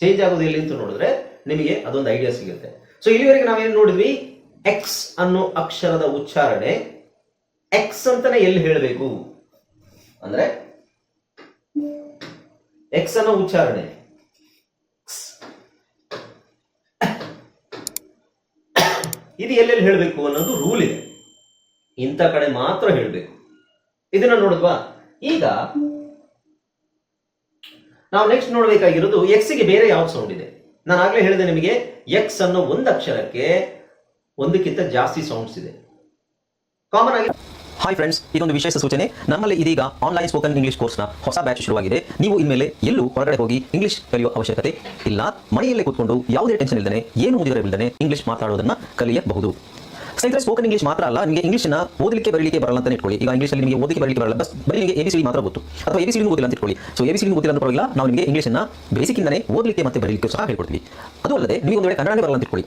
Change ಆಗೋದು ಎಲ್ಲಿ ಅಂತ ನೋಡಿದ್ರೆ ನಿಮಗೆ ಅದೊಂದು ಐಡಿಯಾ ಸಿಗುತ್ತೆ. ಸೊ ಇಲ್ಲಿವರೆಗೆ ನಾವೇನು ನೋಡಿದ್ವಿ? ಎಕ್ಸ್ ಅನ್ನೋ ಅಕ್ಷರದ ಉಚ್ಚಾರಣೆ ಎಕ್ಸ್ ಅಂತಾನೆ ಎಲ್ಲಿ ಹೇಳಬೇಕು? ಅಂದ್ರೆ ಎಕ್ಸ್ ಅನ್ನೋ ಉಚ್ಚಾರಣೆ. ಇದು ಎಲ್ಲೆಲ್ಲಿ ಹೇಳಬೇಕು ಅನ್ನೋದು ರೂಲ್ ಇದೆ. ಇಂಥ ಕಡೆ ಮಾತ್ರ ಹೇಳಬೇಕು. ಇದನ್ನ ನೋಡಿದ್ವಾ? ಈಗ ನಾವು ನೆಕ್ಸ್ಟ್ ನೋಡಬೇಕಾಗಿರೋದು ಎಕ್ಸ್ಗೆ ಬೇರೆ ಯಾವ್ದು ಸೌಂಡ್ ಇದೆ. ನಾನು ಆಗ್ಲೇ ಹೇಳಿದೆ ನಿಮಗೆ ಎಕ್ಸ್ ಅನ್ನೋ ಒಂದು ಅಕ್ಷರಕ್ಕೆ ಒಂದಕ್ಕಿಂತ ಜಾಸ್ತಿ ಸೌಂಡ್ಸ್ ಇದೆ. ಕಾಮನ್ ಆಗಿ ಹಾಯ್ ಫ್ರೆಂಡ್ಸ್ ಇದೊಂದು ವಿಶೇಷ ಸೂಚನೆ. ನಮ್ಮಲ್ಲಿ ಇದೀಗ ಆನ್ಲೈನ್ ಸ್ಪೋಕನ್ ಇಂಗ್ಲಿಷ್ ಕೋರ್ಸ್ನ ಹೊಸ ಬ್ಯಾಚ್ ಶುರುವಾಗಿದೆ. ನೀವು ಇನ್ಮೇಲೆ ಎಲ್ಲೂ ಹೊರಗಡೆ ಹೋಗಿ ಇಂಗ್ಲಿಷ್ ಕಲಿಯುವ ಅವಶ್ಯಕತೆ ಇಲ್ಲ. ಮನೆಯಲ್ಲೇ ಕೂತ್ಕೊಂಡು ಯಾವುದೇ ಟೆನ್ಷನ್ ಇಲ್ಲದೆ ಏನು ಮುಗಿದಿರಬಿಲ್ಲದೆ ಇಂಗ್ಲಿಷ್ ಮಾತಾಡೋದನ್ನ ಕಲಿಯಬಹುದು. ಸ್ನೇಹಿತರೆ ಸ್ಪೋಕನ್ ಇಂಗ್ಲಿಷ್ ಮಾತ್ರ ಅಲ್ಲ ನಿಮಗೆ ಇಂಗ್ಲಿಷ್ನ ಓದಲಿಕ್ಕೆ, ಬರಲಿಕ್ಕೆ ಬರಲ್ಲ ಅಂತ ಇಟ್ಕೊಳ್ಳಿ. ಈಗ ಇಂಗ್ಲಿಷಲ್ಲಿ ನಿಮಗೆ ಓದಲಿಕ್ಕೆ, ಬರಲಿಕ್ಕೆ ಬರಲ್ಲ. ಬಸ್ ಬರೀ ನಿಮಗೆ ಎಬಿಸಿಡಿ ಮಾತ್ರ ಗೊತ್ತು. ಅಥವಾ ಎಬಿಸಿಡಿ ಓದಿಲ್ಲ ಅಂತ ಇಟ್ಕೊಳ್ಳಿ. ಸೊ ಎಬಿಸಿಡಿ ಗೊತ್ತಿಲ್ಲ ಅಂತ ಪರವಾಗಿಲ್ಲ, ನಾವು ನಿಮಗೆ ಇಂಗ್ಲಿಷ್ನ ಬೇಸಿಕ್ಕಿಂದನೇ ಓದಲಿಕ್ಕೆ ಮತ್ತೆ ಬರಲಿಕ್ಕೆ ಸಹ ಹೇಳ್ಕೊಡ್ತೀವಿ. ಅದು ಅಲ್ಲದೆ ನೀವು ಒಂದು ಕನ್ನಡನೇ ಬರಲ್ಲ ಅಂತ ಇಟ್ಕೊಳ್ಳಿ.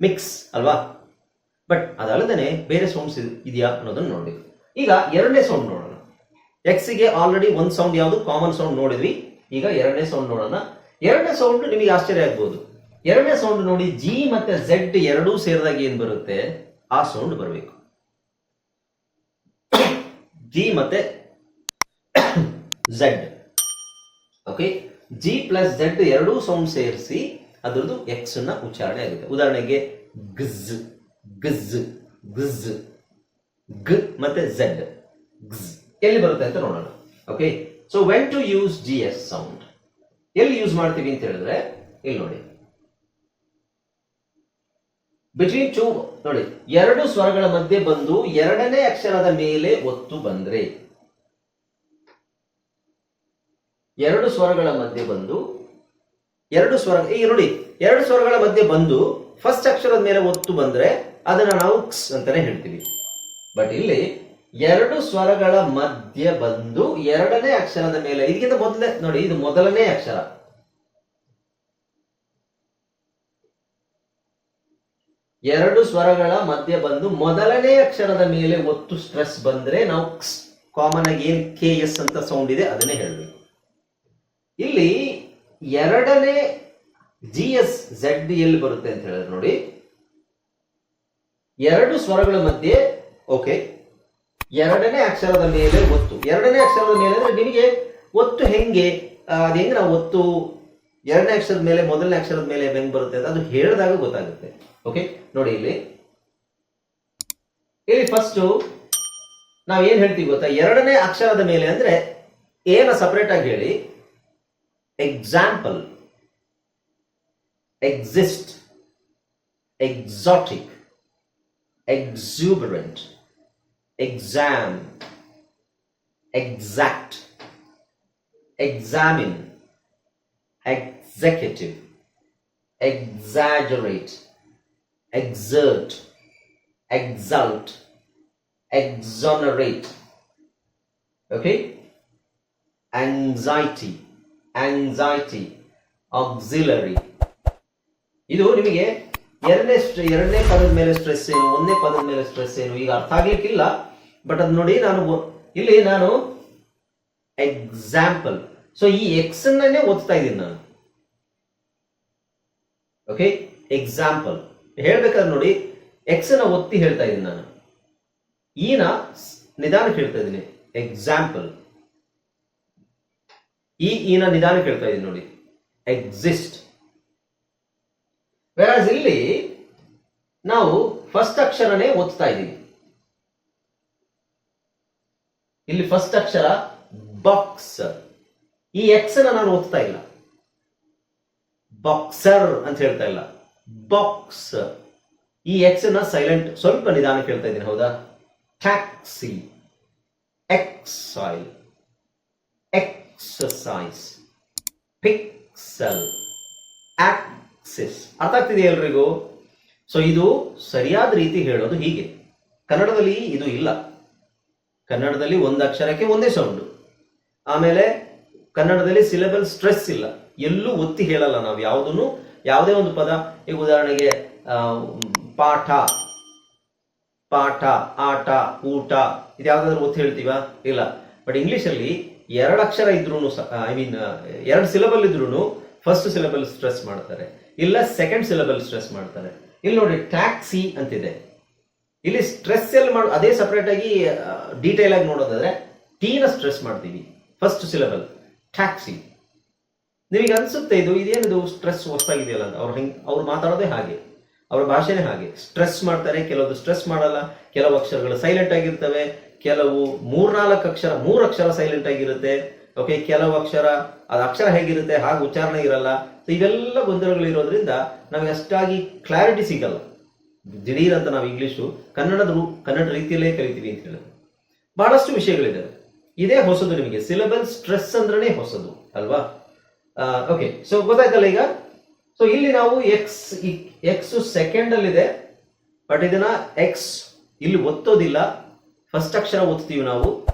ಮಿಕ್ಸ್ ಅಲ್ವಾ? ಬಟ್ ಅದಲ್ಲದೆ ಬೇರೆ ಸೌಂಡ್ಸ್ ಇದೆಯಾ ಅನ್ನೋದನ್ನು ನೋಡಬೇಕು ಈಗ ಎರಡನೇ ಸೌಂಡ್ ನೋಡೋಣ. ಎಕ್ಸ್ಗೆ ಆಲ್ರೆಡಿ ಒಂದು ಸೌಂಡ್ ಯಾವುದು? ಕಾಮನ್ ಸೌಂಡ್ ನೋಡಿದ್ವಿ. ಈಗ ಎರಡನೇ ಸೌಂಡ್ ನೋಡೋಣ. ಎರಡನೇ ಸೌಂಡ್ ನಿಮಗೆ ಆಶ್ಚರ್ಯ ಆಗ್ಬೋದು. ಎರಡನೇ ಸೌಂಡ್ ನೋಡಿ ಜಿ ಮತ್ತೆ ಝೆಡ್ ಎರಡೂ ಸೇರಿದಾಗ ಏನು ಬರುತ್ತೆ? ಆ ಸೌಂಡ್ ಬರಬೇಕು. ಜಿ ಮತ್ತೆ Z okay G plus Z ಎರಡೂ ಸೌಂಡ್ ಸೇರಿಸಿ ಅದರದ್ದು ಎಕ್ಸ್ನ ಉಚ್ಚಾರಣೆ ಆಗುತ್ತೆ. ಉದಾಹರಣೆಗೆ ಗಜ್ ಗಜ್ ಗಜ್, ಗ್ ಮತ್ತೆ ಝೆಡ್ ಎಲ್ಲಿ ಬರುತ್ತೆ ಅಂತ ನೋಡೋಣ. Okay so when to use G S sound ಎಲ್ಲಿ ಯೂಸ್ ಮಾಡ್ತೀವಿ ಅಂತ ಹೇಳಿದ್ರೆ, ಇಲ್ಲಿ ನೋಡಿ. ಬಿಟ್ವೀನ್ ಟೂ ನೋಡಿ, ಎರಡು ಸ್ವರಗಳ ಮಧ್ಯೆ ಬಂದು ಎರಡನೇ ಅಕ್ಷರದ ಮೇಲೆ ಒತ್ತು ಬಂದ್ರೆ, ಎರಡು ಸ್ವರಗಳ ಮಧ್ಯೆ ಬಂದು ಎರಡು ಸ್ವರ, ಈಗ ನೋಡಿ, ಎರಡು ಸ್ವರಗಳ ಮಧ್ಯೆ ಬಂದು ಫಸ್ಟ್ ಅಕ್ಷರದ ಮೇಲೆ ಒತ್ತು ಬಂದ್ರೆ ಅದನ್ನ ನಾವು ಕ್ಸ್ ಅಂತಾನೆ ಹೇಳ್ತೀವಿ. ಬಟ್ ಇಲ್ಲಿ ಎರಡು ಸ್ವರಗಳ ಮಧ್ಯೆ ಬಂದು ಎರಡನೇ ಅಕ್ಷರದ ಮೇಲೆ, ಇದಕ್ಕಿಂತ ಮೊದಲೇ, ನೋಡಿ, ಇದು ಮೊದಲನೇ ಅಕ್ಷರ. ಎರಡು ಸ್ವರಗಳ ಮಧ್ಯೆ ಬಂದು ಮೊದಲನೇ ಅಕ್ಷರದ ಮೇಲೆ ಒತ್ತು ಸ್ಟ್ರೆಸ್ ಬಂದ್ರೆ ನಾವು ಕಾಮನ್ ಆಗಿ ಏನ್ ಕೆ ಎಸ್ ಅಂತ ಸೌಂಡ್ ಇದೆ, ಅದನ್ನೇ ಹೇಳಬೇಕು. ಇಲ್ಲಿ ಎರಡನೇ ಜಿ ಎಸ್ ಝೆಡ್ ಎಲ್ಲಿ ಬರುತ್ತೆ ಅಂತ ಹೇಳಿದ್ರೆ ನೋಡಿ. ಎರಡು ಸ್ವರಗಳ ಮಧ್ಯೆ ಓಕೆ ಎರಡನೇ ಅಕ್ಷರದ ಮೇಲೆ ಒತ್ತು. ಎರಡನೇ ಅಕ್ಷರದ ಮೇಲೆ ಅಂದ್ರೆ ನಿಮಗೆ ಒತ್ತು ಹೆಂಗೆ? ಆ, ನಾವು ಒತ್ತು? ಎರಡನೇ ಅಕ್ಷರದ ಮೇಲೆ ಮೊದಲನೇ ಅಕ್ಷರದ ಮೇಲೆ ಹೆಂಗ್ ಬರುತ್ತೆ ಅಂತ ಅದು ಹೇಳಿದಾಗ ಗೊತ್ತಾಗುತ್ತೆ. ಓಕೆ ನೋಡಿ ಇಲ್ಲಿ. ಇಲ್ಲಿ ಫಸ್ಟ್ ನಾವ್ ಏನ್ ಹೇಳ್ತೀವಿ ಗೊತ್ತಾ? ಎರಡನೇ ಅಕ್ಷರದ ಮೇಲೆ ಅಂದ್ರೆ ಏನ ಸಪರೇಟ್ ಆಗಿ ಹೇಳಿ. example, exist, exotic, exuberant, exam, exact, examine, executive, exaggerate, exert, exult, exonerate. Okay? Anxiety. Anxiety, auxiliary. ಇದು ನಿಮಗೆ ಎರಡನೇ ಎರಡನೇ ಪದದ ಮೇಲೆ ಸ್ಟ್ರೆಸ್ ಏನು ಒಂದನೇ ಪದದ ಮೇಲೆ ಸ್ಟ್ರೆಸ್ ಏನು ಈಗ ಅರ್ಥ ಆಗ್ಲಿಕ್ಕಿಲ್ಲ ಬಟ್ ಅದು ನೋಡಿ ನಾನು ಇಲ್ಲಿ ನಾನು ಎಕ್ಸಾಂಪಲ್ ಸೊ ಈ ಎಕ್ಸ್ ಅನ್ನೇ ಓದ್ತಾ ಇದ್ದೀನಿ ನಾನು. ಓಕೆ ಎಕ್ಸಾಂಪಲ್ ಹೇಳ್ಬೇಕಾದ್ರೆ ನೋಡಿ ಎಕ್ಸ್ನ ಒತ್ತಿ ಹೇಳ್ತಾ ಇದ್ದೀನಿ ನಾನು. ಈನ ಸ್- ನಿಧಾನಕ್ಕೆ ಹೇಳ್ತಾ ಇದ್ದೀನಿ. ಎಕ್ಸಾಂಪಲ್ ಈ ಈನ ನಿಧಾನ ಕೇಳ್ತಾ ಇದ್ದೀನಿ ನೋಡಿ. ಎಕ್ಸಿಸ್ಟ್ ವೆರಾಸ್ ಇಲ್ಲಿ ನಾವು ಫಸ್ಟ್ ಅಕ್ಷರನೇ ಓದ್ತಾ ಇದ್ದೀವಿ. ಇಲ್ಲಿ ಫಸ್ಟ್ ಅಕ್ಷರ ಬಾಕ್ಸ್ ಈ ಎಕ್ಸ್ನ ನಾನು ಓದ್ತಾ ಇಲ್ಲ. ಬಾಕ್ಸರ್ ಅಂತ ಹೇಳ್ತಾ ಇಲ್ಲ. ಬಾಕ್ಸ್ ಈ ಎಕ್ಸ್ನ ಸೈಲೆಂಟ್ ಸ್ವಲ್ಪ ನಿಧಾನ ಹೇಳ್ತಾ ಇದ್ದೀನಿ, ಹೌದಾ? Taxi X exile exercise pixel axis ಅರ್ಥ ಆಗ್ತಿದೆ ಎಲ್ರಿಗೂ? ಸೊ ಇದು ಸರಿಯಾದ ರೀತಿ ಹೇಳೋದು ಹೀಗೆ. ಕನ್ನಡದಲ್ಲಿ ಇದು ಇಲ್ಲ. ಕನ್ನಡದಲ್ಲಿ ಒಂದು ಅಕ್ಷರಕ್ಕೆ ಒಂದೇ ಸೌಂಡು ಆಮೇಲೆ ಕನ್ನಡದಲ್ಲಿ ಸಿಲೆಬಲ್ ಸ್ಟ್ರೆಸ್ ಇಲ್ಲ. ಎಲ್ಲೂ ಒತ್ತಿ ಹೇಳಲ್ಲ ನಾವು ಯಾವುದನ್ನು? ಯಾವುದೇ ಒಂದು ಪದ. ಈಗ ಉದಾಹರಣೆಗೆ ಪಾಠ. ಪಾಠ, ಆಟ, ಊಟ. ಇದು ಯಾವ್ದಾದ್ರು ಒತ್ತಿ ಹೇಳ್ತೀವಾ? ಇಲ್ಲ. ಬಟ್ ಇಂಗ್ಲಿಷಲ್ಲಿ ಎರಡು ಅಕ್ಷರ ಇದ್ರೂ ಐ ಮೀನ್ ಎರಡು ಸಿಲೆಬಲ್ ಇದ್ರೂ ಫಸ್ಟ್ ಸಿಲೆಬಲ್ ಸ್ಟ್ರೆಸ್ ಮಾಡ್ತಾರೆ. ಇಲ್ಲ ಸೆಕೆಂಡ್ ಸಿಲೆಬಲ್ ಸ್ಟ್ರೆಸ್ ಮಾಡ್ತಾರೆ. ಇಲ್ಲಿ ನೋಡಿ ಟ್ಯಾಕ್ಸಿ ಅಂತಿದೆ. ಇಲ್ಲಿ ಸ್ಟ್ರೆಸ್ ಎಲ್ಲಿ ಮಾಡ, ಅದೇ ಸಪರೇಟ್ ಆಗಿ ಡೀಟೇಲ್ ಆಗಿ ನೋಡೋದಾದ್ರೆ ಟೀನ ಸ್ಟ್ರೆಸ್ ಮಾಡ್ತೀವಿ ಫಸ್ಟ್ ಸಿಲೆಬಲ್ ಟ್ಯಾಕ್ಸಿ ನಿಮಗೆ ಅನ್ಸುತ್ತೆ ಇದು? ಇದೇನಿದು? ಸ್ಟ್ರೆಸ್ ಹೊಸ್ತಾಗಿದೆಯಲ್ಲ ಅವ್ರು ಹೆಂಗೆ, ಅವ್ರು ಮಾತಾಡೋದೇ ಹಾಗೆ. ಅವ್ರ ಭಾಷೆನೇ ಹಾಗೆ. ಸ್ಟ್ರೆಸ್ ಮಾಡ್ತಾರೆ, ಕೆಲವೊಂದು ಸ್ಟ್ರೆಸ್ ಮಾಡಲ್ಲ, ಕೆಲವು ಅಕ್ಷರಗಳು ಸೈಲೆಂಟ್ ಆಗಿರ್ತವೆ, ಕೆಲವು ಮೂರ್ನಾಲ್ಕು ಅಕ್ಷರ, ಮೂರು ಅಕ್ಷರ ಸೈಲೆಂಟ್ ಆಗಿರುತ್ತೆ. ಓಕೆ ಕೆಲವು ಅಕ್ಷರ, ಅದು ಅಕ್ಷರ ಹೇಗಿರುತ್ತೆ, ಹಾಗೆ ಉಚ್ಚಾರಣೆ ಇರಲ್ಲ. ಸೊ ಇವೆಲ್ಲ ಗೊಂದಲಗಳಿರೋದ್ರಿಂದ ನಮಗೆ ಅಷ್ಟಾಗಿ ಕ್ಲಾರಿಟಿ ಸಿಗಲ್ಲ. ದಿಢೀರ್ ಅಂತ ನಾವು ಇಂಗ್ಲಿಷು ಕನ್ನಡದ ರೂ- ಕನ್ನಡ ರೀತಿಯಲ್ಲೇ ಕಲಿತೀವಿ ಅಂತ ಹೇಳಿದ್ರು. ಬಹಳಷ್ಟು ವಿಷಯಗಳಿದೆ ಇದೇ ಹೊಸದು ನಿಮಗೆ. ಸಿಲೆಬಲ್ ಸ್ಟ್ರೆಸ್ ಅಂದ್ರೆ ಹೊಸದು, ಅಲ್ವಾ? ಓಕೆ ಸೊ ಗೊತ್ತಾಯ್ತಲ್ಲ ಈಗ? ಸೊ ಇಲ್ಲಿ ನಾವು ಎಕ್ಸ್ ಎಕ್ಸ್ ಸೆಕೆಂಡ್ ಅಲ್ಲಿ ಇದೆ ಬಟ್ ಇದನ್ನ ಎಕ್ಸ್ ಇಲ್ಲಿ ಒತ್ತೋದಿಲ್ಲ. ಫಸ್ಟ್ ಅಕ್ಷರ ಒತ್ತೀವಿ ನಾವು.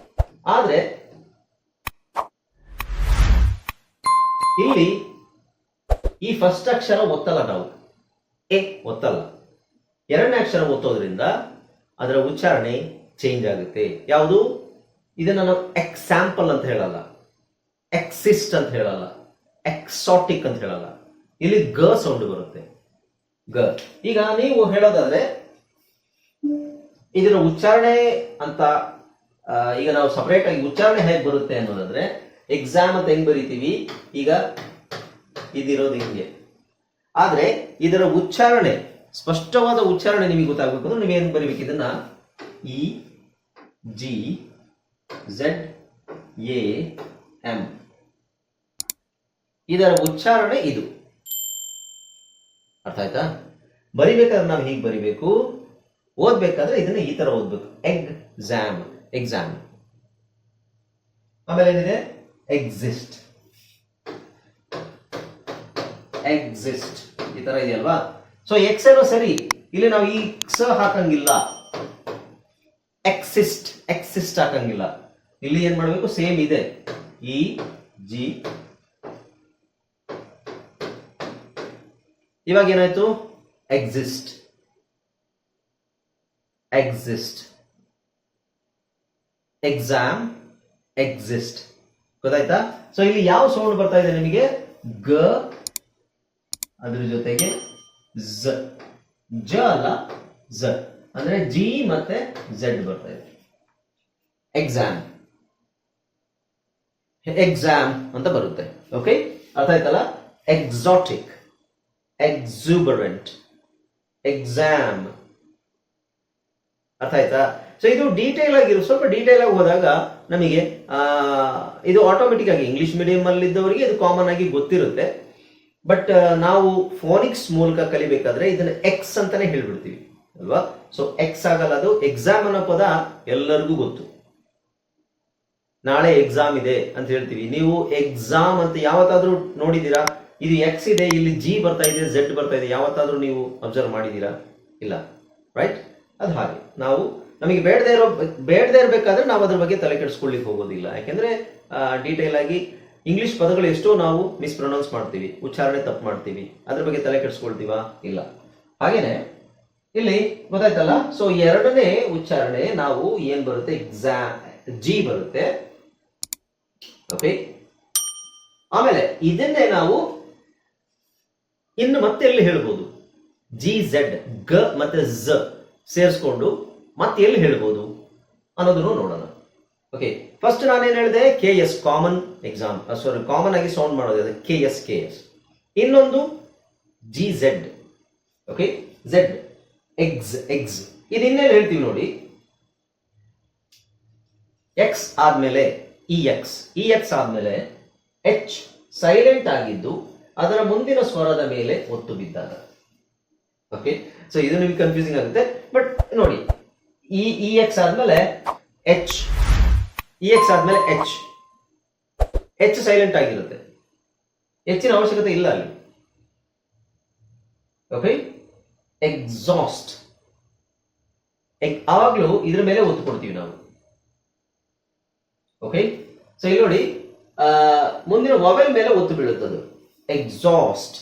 ಆದ್ರೆ, ಇಲ್ಲಿ ಈ ಫಸ್ಟ್ ಅಕ್ಷರ ಒತ್ತಲ್ಲ ನಾವು. ಎ ಒತ್ತಲ್ಲ. ಎರಡನೇ ಅಕ್ಷರ ಒತ್ತೋದ್ರಿಂದ ಅದರ ಉಚ್ಚಾರಣೆ ಚೇಂಜ್ ಆಗುತ್ತೆ. ಯಾವುದು? ಇದನ್ನ ನಾವು ಎಕ್ಸಾಂಪಲ್ ಅಂತ ಹೇಳಲ್ಲ. ಎಕ್ಸಿಸ್ಟ್ ಅಂತ ಹೇಳಲ್ಲ. ಎಕ್ಸಾಟಿಕ್ ಅಂತ ಹೇಳಲ್ಲ. ಇಲ್ಲಿ ಗ ಸೌಂಡ್ ಬರುತ್ತೆ. ಗ. ಈಗ ನೀವು ಹೇಳೋದಾದ್ರೆ, ಇದರ ಉಚ್ಚಾರಣೆ ಅಂತ ಈಗ ನಾವು ಸಪರೇಟ್ ಆಗಿ ಉಚ್ಚಾರಣೆ ಹೇಗೆ ಬರುತ್ತೆ ಅನ್ನೋದಾದ್ರೆ ಎಕ್ಸಾಮ್ ಅಂತ ಹೆಂಗ್ ಬರಿತೀವಿ? ಈಗ ಇದಿರೋದು ಹಿಂಗೆ. ಆದ್ರೆ ಇದರ ಉಚ್ಚಾರಣೆ, ಸ್ಪಷ್ಟವಾದ ಉಚ್ಚಾರಣೆ ನಿಮಗೆ ಗೊತ್ತಾಗಬೇಕು ಅಂದ್ರೆ ನೀವೇನು ಬರಿಬೇಕು? ಇದನ್ನ E, G, Z, A, M. ಇದರ ಉಚ್ಚಾರಣೆ ಇದು. ಅರ್ಥ ಆಯ್ತಾ? ಬರಿಬೇಕಾದ್ರೆ ನಾವು ಹೀಗೆ ಬರಿಬೇಕು. ಓದ್ಬೇಕಾದ್ರೆ ಇದನ್ನ ಈ ತರ ಓದ್ಬೇಕು. ಎಕ್ಸಾಮ್ ಎಕ್ಸಾಮ್ ಆಮೇಲೆ ಏನಿದೆ? ಎಕ್ಸಿಸ್ಟ್ ಎಕ್ಸಿಸ್ಟ್ ಈ ತರ ಇದೆಯಲ್ವಾ ಸೊ ಎಕ್ಸ್ ಏನೋ ಸರಿ. ಇಲ್ಲಿ ನಾವು ಈ ಎಕ್ಸ್ ಹಾಕಂಗಿಲ್ಲ. ಎಕ್ಸಿಸ್ಟ್ ಎಕ್ಸಿಸ್ಟ್ ಹಾಕಂಗಿಲ್ಲ. ಇಲ್ಲಿ ಏನ್ ಮಾಡಬೇಕು? ಸೇಮ್ ಇದೆ. ಇ ಜಿ ಇವಾಗ ಏನಾಯ್ತು? ಎಕ್ಸಿಸ್ಟ್ ಎಕ್ಸಿಸ್ಟ್ ಎಕ್ಸಾಮ್ ಎಕ್ಸಿಸ್ಟ್ ಗೊತ್ತಾಯ್ತಾ? ಸೊ ಇಲ್ಲಿ ಯಾವ ಸೌಂಡ್ ಬರ್ತಾ ಇದೆ ನಿಮಗೆ? ಗ. ಅದ್ರ ಜೊತೆಗೆ ಝ. ಜ ಅಲ್ಲ, ಝ. ಅಂದ್ರೆ ಜಿ ಮತ್ತೆ ಝೆಡ್ ಬರ್ತಾ ಇದೆ. ಎಕ್ಸಾಮ್ ಎಕ್ಸಾಮ್ ಅಂತ ಬರುತ್ತೆ. ಓಕೆ ಅರ್ಥ ಆಯ್ತಲ್ಲ? ಎಕ್ಸಾಟಿಕ್ ಎಕ್ಸುಬರೆಂಟ್ ಎಕ್ಸಾಮ್ ಅರ್ಥ ಆಯ್ತಾ? ಸೊ ಇದು ಡೀಟೇಲ್ ಆಗಿರು ಸ್ವಲ್ಪ ಡೀಟೇಲ್ ಆಗಿ ಹೋದಾಗ ನಮಗೆ ಇದು ಆಟೋಮೆಟಿಕ್ ಆಗಿ ಇಂಗ್ಲಿಷ್ ಮೀಡಿಯಂ ಅಲ್ಲಿ ಇದ್ದವರಿಗೆ ಇದು ಕಾಮನ್ ಆಗಿ ಗೊತ್ತಿರುತ್ತೆ. ಬಟ್ ನಾವು ಫೋನಿಕ್ಸ್ ಮೂಲಕ ಕಲಿಬೇಕಾದ್ರೆ ಇದನ್ನ ಎಕ್ಸ್ ಅಂತಾನೆ ಹೇಳ್ಬಿಡ್ತೀವಿ, ಅಲ್ವಾ? ಸೊ ಎಕ್ಸ್ ಆಗಲ್ಲ ಅದು ಎಕ್ಸಾಮ್ ಅನ್ನೋ ಪದ ಎಲ್ಲರಿಗೂ ಗೊತ್ತು. ನಾಳೆ ಎಕ್ಸಾಮ್ ಇದೆ ಅಂತ ಹೇಳ್ತೀವಿ. ನೀವು ಎಕ್ಸಾಮ್ ಅಂತ ಯಾವತ್ತಾದ್ರೂ ನೋಡಿದೀರಾ ಇದು ಎಕ್ಸ್ ಇದೆ, ಇಲ್ಲಿ ಜಿ ಬರ್ತಾ ಇದೆ ಝೆಡ್ ಬರ್ತಾ ಇದೆ, ಯಾವತ್ತಾದ್ರೂ ನೀವು ಅಬ್ಸರ್ವ್ ಮಾಡಿದೀರಾ ಇಲ್ಲ ರೈಟ್ ಅದು ಹಾಗೆ. ನಾವು ನಮಗೆ ಬೇಡದೇ ಇರೋ, ಬೇಡದೇ ಇರಬೇಕಾದ್ರೆ ನಾವು ಅದ್ರ ಬಗ್ಗೆ ತಲೆ ಕೆಡಿಸ್ಕೊಳ್ಳಿಕ್ಕೆ ಹೋಗೋದಿಲ್ಲ. ಯಾಕೆಂದ್ರೆ ಡೀಟೇಲ್ ಆಗಿ ಇಂಗ್ಲಿಷ್ ಪದಗಳು ಎಷ್ಟೋ ನಾವು ಮಿಸ್ಪ್ರೊನೌನ್ಸ್ ಮಾಡ್ತೀವಿ, ಉಚ್ಚಾರಣೆ ತಪ್ಪು ಮಾಡ್ತೀವಿ. ಅದ್ರ ಬಗ್ಗೆ ತಲೆ ಕೆಡಿಸ್ಕೊಳ್ತೀವಾ? ಇಲ್ಲ. ಹಾಗೇನೆ, ಇಲ್ಲಿ ಗೊತ್ತಾಯ್ತಲ್ಲ? ಸೊ ಎರಡನೇ ಉಚ್ಚಾರಣೆ ನಾವು ಏನ್ ಬರುತ್ತೆ? ಎಕ್ಸಾಮ್ ಜಿ ಬರುತ್ತೆ. ಓಕೆ ಆಮೇಲೆ, ಇದನ್ನೇ ನಾವು ಇನ್ನು ಮತ್ತೆ ಎಲ್ಲಿ ಹೇಳ್ಬೋದು? ಜಿ ಝೆಡ್ ಗ ಮತ್ತೆ ಝ ಸೇರಿಸ್ಕೊಂಡು ಮತ್ತೆ ಎಲ್ಲಿ ಹೇಳ್ಬೋದು? ಅನ್ನೋದನ್ನು ನೋಡೋಣ. ಓಕೆ ಫಸ್ಟ್ ನಾನೇನು ಹೇಳಿದೆ? K S common exam sorry common ಆಗಿ ಸೌಂಡ್ ಮಾಡೋದು ಕೆ ಎಸ್ ಕೆ ಎಸ್ ಇನ್ನೊಂದು G Z okay Z X X ಇದು ಇನ್ನೇನು ಹೇಳ್ತೀವಿ ನೋಡಿ? ಎಕ್ಸ್ ಆದ್ಮೇಲೆ ಇ ಎಕ್ಸ್ ಇ ಎಕ್ಸ್ ಆದ್ಮೇಲೆ ಎಚ್ ಸೈಲೆಂಟ್ ಆಗಿದ್ದು ಅದರ ಮುಂದಿನ ಸ್ವರದ ಮೇಲೆ ಒತ್ತು ಬಿದ್ದಾಗ. ಓಕೆ ಸೊ ಇದು ನಿಮ್ಗೆ ಕನ್ಫ್ಯೂಸಿಂಗ್ ಆಗುತ್ತೆ. ಬಟ್ ನೋಡಿ, ಈ ಇ ಎಕ್ಸ್ ಆದ್ಮೇಲೆ ಎಚ್ ಇ ಎಕ್ಸ್ ಆದ್ಮೇಲೆ ಎಚ್ ಎಚ್ ಸೈಲೆಂಟ್ ಆಗಿರುತ್ತೆ. ಹೆಚ್ಚಿನ ಅವಶ್ಯಕತೆ ಇಲ್ಲ ಅಲ್ಲಿ. ಓಕೆ ಎಕ್ಸಾಸ್ಟ್ ಆವಾಗಲೂ ಇದ್ರ ಮೇಲೆ ಒತ್ತು ಕೊಡ್ತೀವಿ ನಾವು. ಓಕೆ ಸೊ ಇಲ್ಲಿ ನೋಡಿ ಮುಂದಿನ ಮೊಬೈಲ್ ಮೇಲೆ ಒತ್ತು ಬೀಳುತ್ತದು. ಎಕ್ಸಾಸ್ಟ್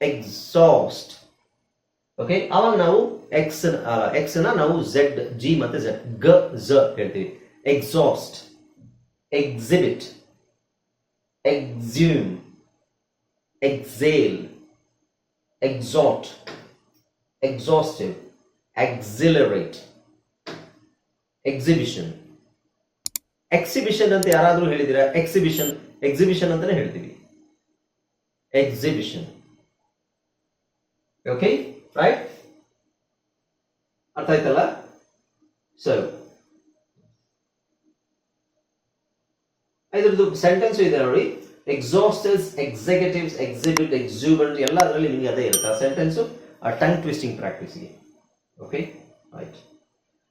ಎಕ್ಸಾಸ್ಟ್ ಓಕೆ ಅವಾಗ ನಾವು ಎಕ್ಸ್ ಎಕ್ಸ್ನ ನಾವು ಝೆಡ್ ಜಿ ಮತ್ತೆ ಝೆಡ್ ಗ ಝ ಹೇಳ್ತೀವಿ. Exhaust exhibit exhume exhale exalt exhaustive exhilarate exhibition exhibition ಅಂತ ಯಾರಾದರೂ ಹೇಳಿದಿರಾ ಎಕ್ಸಿಬಿಷನ್ ಎಕ್ಸಿಬಿಷನ್ ಅಂತಾನೆ ಹೇಳ್ತೀವಿ. ಎಕ್ಸಿಬಿಷನ್ ಓಕೆ ರೈಟ್ ಅರ್ಥ ಆಯ್ತಲ್ಲ ಸರಿ ಇದ್ರದ್ದು ಸೆಂಟೆನ್ಸ್ ಇದೆ ನೋಡಿ. ಎಕ್ಸಾಸ್ಟರ್ಸ್ ಎಕ್ಸಿಕ್ಯೂಟಿವ್ಸ್ ಎಕ್ಸಿಬಿಟ್ ಎಕ್ಸೂಬೆಂಟ್ ಎಲ್ಲ ಅದರಲ್ಲಿ ನಿಮಗೆ ಅದೇ ಇರುತ್ತೆ. ಆ ಸೆಂಟೆನ್ಸ್ ಆ ಟಂಗ್ ಟ್ವಿಸ್ಟಿಂಗ್ ಪ್ರಾಕ್ಟೀಸ್ಗೆ ಓಕೆ ರೈಟ್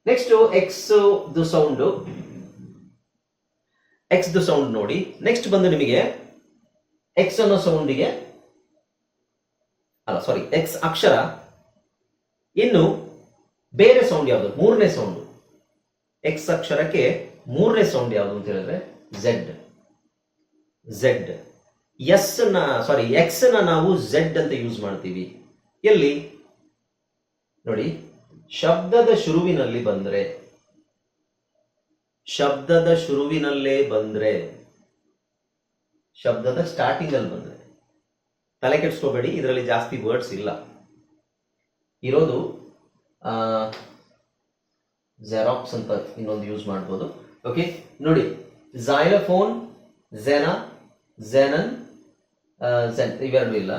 ನೆಕ್ಸ್ಟ್ ಎಕ್ಸ್ ದು ಸೌಂಡು ಎಕ್ಸ್ ದು ಸೌಂಡ್ ನೋಡಿ. ನೆಕ್ಸ್ಟ್ ಬಂದು ನಿಮಗೆ ಎಕ್ಸ್ ಅನ್ನೋ ಸೌಂಡಿಗೆ, ಅಲ್ಲ ಸಾರಿ ಎಕ್ಸ್ ಅಕ್ಷರ ಇನ್ನು ಬೇರೆ ಸೌಂಡ್ ಯಾವುದು? ಮೂರನೇ ಸೌಂಡ್. ಎಕ್ಸ್ ಅಕ್ಷರಕ್ಕೆ ಮೂರನೇ ಸೌಂಡ್ ಯಾವುದು ಅಂತ ಹೇಳಿದ್ರೆ ಝೆಡ್ ಝೆಡ್ ಎಸ್ನ ಸಾರಿ ಎಕ್ಸ್ನ ನಾವು ಝೆಡ್ ಅಂತ ಯೂಸ್ ಮಾಡ್ತೀವಿ. ಎಲ್ಲಿ? ನೋಡಿ, ಶಬ್ದದ ಶುರುವಿನಲ್ಲಿ ಬಂದ್ರೆ, ಶಬ್ದದ ಶುರುವಿನಲ್ಲೇ ಬಂದ್ರೆ ಶಬ್ದದ ಸ್ಟಾರ್ಟಿಂಗ್ ಅಲ್ಲಿ ಬಂದ್ರೆ ತಲೆ ಕೆಡಿಸ್ಕೋಬೇಡಿ, ಇದರಲ್ಲಿ ಜಾಸ್ತಿ ವರ್ಡ್ಸ್ ಇಲ್ಲ. ಇರೋದು ಜೆರಾಕ್ಸ್ ಅಂತ ಇನ್ನೊಂದು ಯೂಸ್ ಮಾಡ್ಬೋದು. ಓಕೆ ನೋಡಿ ಝೈಲಫೋನ್ ಝೆನಾ ಝೆನನ್ ಝೆನ್ ಇವೆರಡು ಇಲ್ಲ.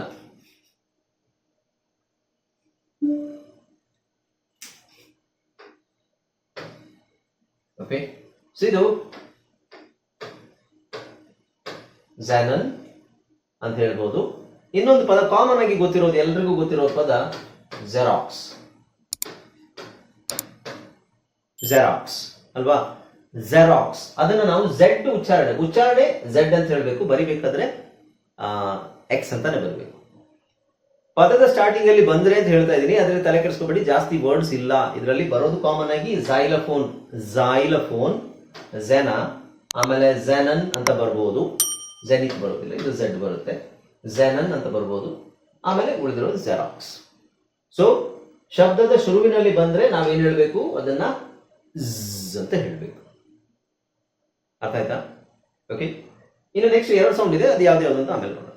ಓಕೆ ಸೊ ಇದು ಝ್ಯಾನನ್ ಅಂತ ಹೇಳ್ಬೋದು. ಇನ್ನೊಂದು ಪದ ಕಾಮನ್ ಆಗಿ ಗೊತ್ತಿರೋದು, ಎಲ್ರಿಗೂ ಗೊತ್ತಿರೋ ಪದ ಜೆರಾಕ್ಸ್ ಜೆರಾಕ್ಸ್ ಅಲ್ವಾ? ಜೆರಾಕ್ಸ್ ಅದನ್ನ ನಾವು ಝೆಡ್ ಉಚ್ಚಾರಣೆ ಉಚ್ಚಾರಣೆ ಝೆಡ್ ಅಂತ ಹೇಳಬೇಕು. ಬರಿಬೇಕಾದ್ರೆ ಎಕ್ಸ್ ಅಂತಾನೆ ಬರಬೇಕು. ಪದದ ಸ್ಟಾರ್ಟಿಂಗ್ ಅಲ್ಲಿ ಬಂದ್ರೆ ಅಂತ ಹೇಳ್ತಾ ಇದೀನಿ ಅದ್ರಲ್ಲಿ ತಲೆ ಕೆಡಿಸ್ಕೋಬೇಡಿ, ಜಾಸ್ತಿ ವರ್ಡ್ಸ್ ಇಲ್ಲ. ಇದರಲ್ಲಿ ಬರೋದು ಕಾಮನ್ ಆಗಿ ಝೈಲಫೋನ್ ಝೈಲಫೋನ್ ಝೆನಾ ಆಮೇಲೆ ಝೆನನ್ ಅಂತ ಬರ್ಬೋದು. ಝೆನಿಕ್ ಬರೋದಿಲ್ಲ ಇದು ಝೆಡ್ ಬರುತ್ತೆ. ಝೆನನ್ ಅಂತ ಬರ್ಬೋದು. ಆಮೇಲೆ ಉಳಿದಿರೋದು ಜೆರಾಕ್ಸ್ ಸೊ ಶಬ್ದದ ಶುರುವಿನಲ್ಲಿ ಬಂದ್ರೆ ನಾವೇನು ಹೇಳಬೇಕು? ಅದನ್ನ ಝ್ ಅಂತ ಹೇಳಬೇಕು. ಅರ್ಥ ಆಯ್ತಾ? ಓಕೆ ಇನ್ನು ನೆಕ್ಸ್ಟ್ ಎರಡು ಸೌಂಡ್ ಇದೆ. ಅದು ಯಾವ್ದು ಯಾವ್ದು ಅಂತ ಆಮೇಲೆ ನೋಡೋಣ.